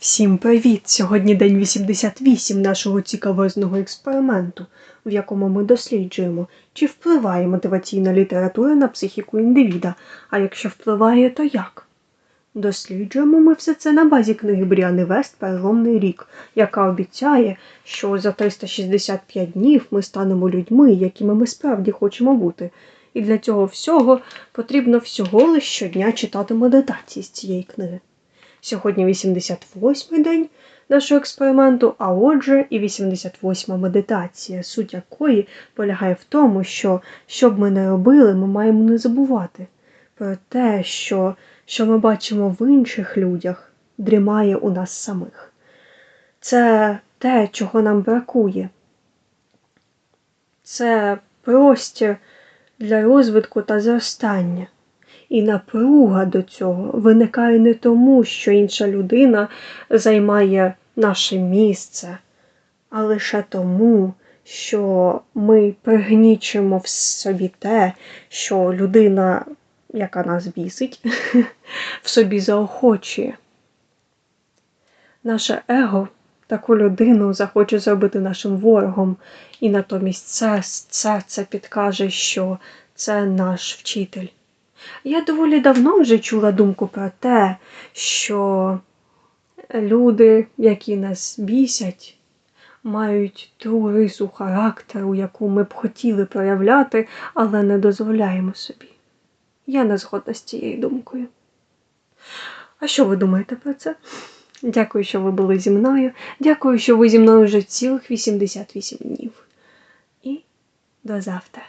Всім привіт! Сьогодні день 88 нашого цікавезного експерименту, в якому ми досліджуємо, чи впливає мотиваційна література на психіку індивіда, а якщо впливає, то як. Досліджуємо ми все це на базі книги Бріани Вест Переломний рік, яка обіцяє, що за 365 днів ми станемо людьми, якими ми справді хочемо бути. І для цього всього потрібно всього лиш щодня читати медитації з цієї книги. Сьогодні 88-й день нашого експерименту, а отже, і 88-ма медитація, суть якої полягає в тому, що що б ми не робили, ми маємо не забувати про те, що, що ми бачимо в інших людях, дрімає у нас самих. Це те, чого нам бракує. Це простір для розвитку та зростання. І напруга до цього виникає не тому, що інша людина займає наше місце, а лише тому, що ми пригнічимо в собі те, що людина, яка нас бісить, в собі заохочує. Наше его таку людину захоче зробити нашим ворогом, і натомість це серце підкаже, що це наш вчитель. Я доволі давно вже чула думку про те, що люди, які нас бісять, мають ту рису характеру, яку ми б хотіли проявляти, але не дозволяємо собі. Я не згодна з цією думкою. А що ви думаєте про це? Дякую, що ви були зі мною. Дякую, що ви зі мною вже цілих 88 днів. І до завтра.